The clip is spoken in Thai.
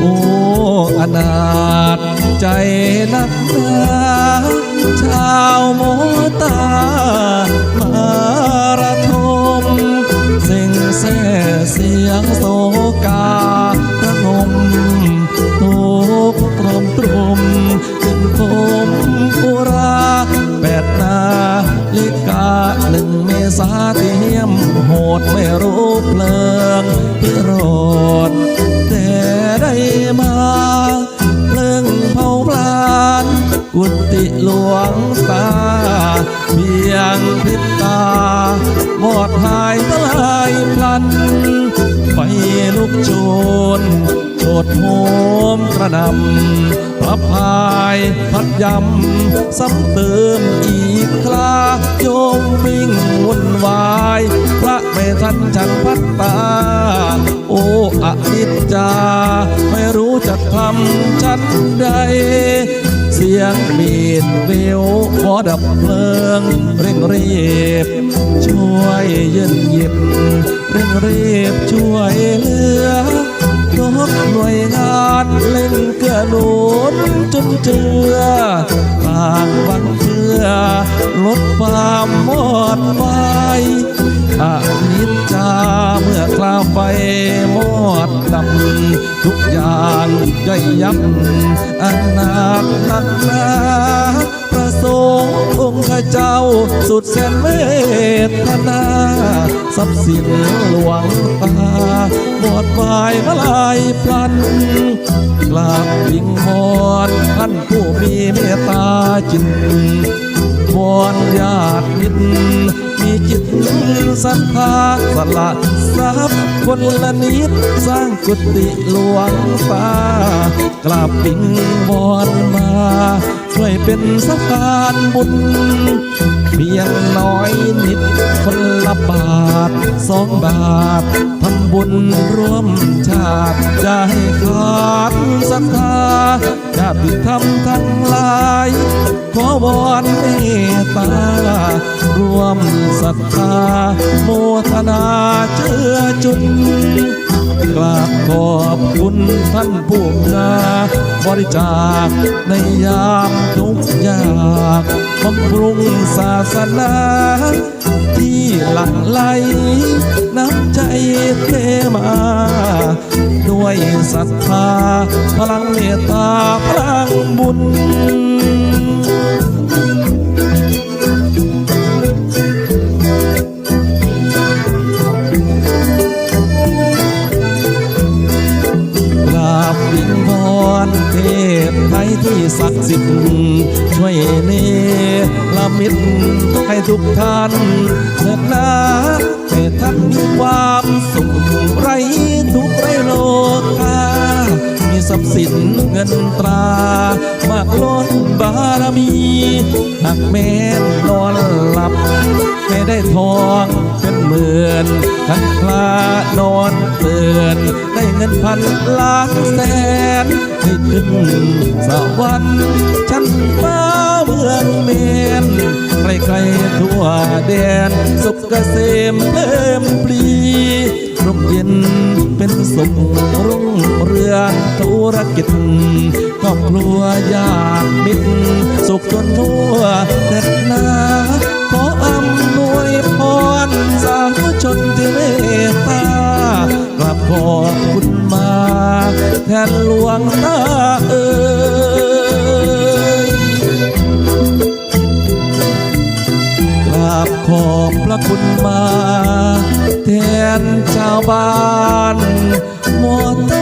โอ้อนาถใจนักหนา ชาวโมตามาระทมสิ่งแส่เสียงโศกา หลวงตาเพียงพิบตาบอดหายตลายพลัน ไฟลุกโชนโชดโหมกระนำพระพายพัดยำซ้ำเติมอีกคราโยมวิ่งวุ่นวาย พระไม่ทันฉันพัดตา งมีดเววขอดับเพลิง เร่งรีบ ช่วยยืนหยิบ เร่งรีบช่วยเหลือทุกหน่วยงานเล่นเกื้อหนุนจนเจือต่างหวังเพื่อลดความหมดไป ย่อยยับอนาถนักหนาประสงค์องค์เจ้าสุดแสนเมตตานาทรัพย์สินหลวงตาบอดวายมาลายพลัน กราบวิงวอนท่านผู้มีเมตตาจิตวอนญาติมิตร ศรัทธาสละทรัพย์คนละนิดสร้างกุฏิหลวงตากราบปิงวอนมา ช่วยเป็นสะพานบุญเพียงน้อยนิดคนละบาทสองบาททำบุญร่วมชาติจะให้ขาดศรัทธาญาติธรรมทั้งหลาย ขอวอนเมตตา ร่วมศรัทธาโมทนาเจือจุนกราบขอบคุณท่านผู้งาบริจาคในยามทุกยากบำรุงศาสนาที่หลั่งไหลน้ำใจเทมา ด้วยศรัทธาพลังเมตตาพลังบุญ ศักดิ์สิทธิ์ช่วยเนรมิตให้ทุกท่านเถิดนะให้ท่านมีความสุขไรทุกไรโลกามีทรัพย์สินเงินตรามากล้นบารมีหากแม้นนอนหลับ ไม่ได้ทองเป็นหมื่น ทั้งคลานอนเตือนได้เงินพันล้านแสนให้ขึ้นสวรรค์ชั้นฟ้าเมืองเมนใครๆทั่วแดน สุขเกษมเพิ่มปลีร่มเย็นเป็นสุขรุ่งเรืองธุรกิจครอบครัวญาติมิตรสุขจนทั่วเด็ดนา ชาวบ้านหมอตา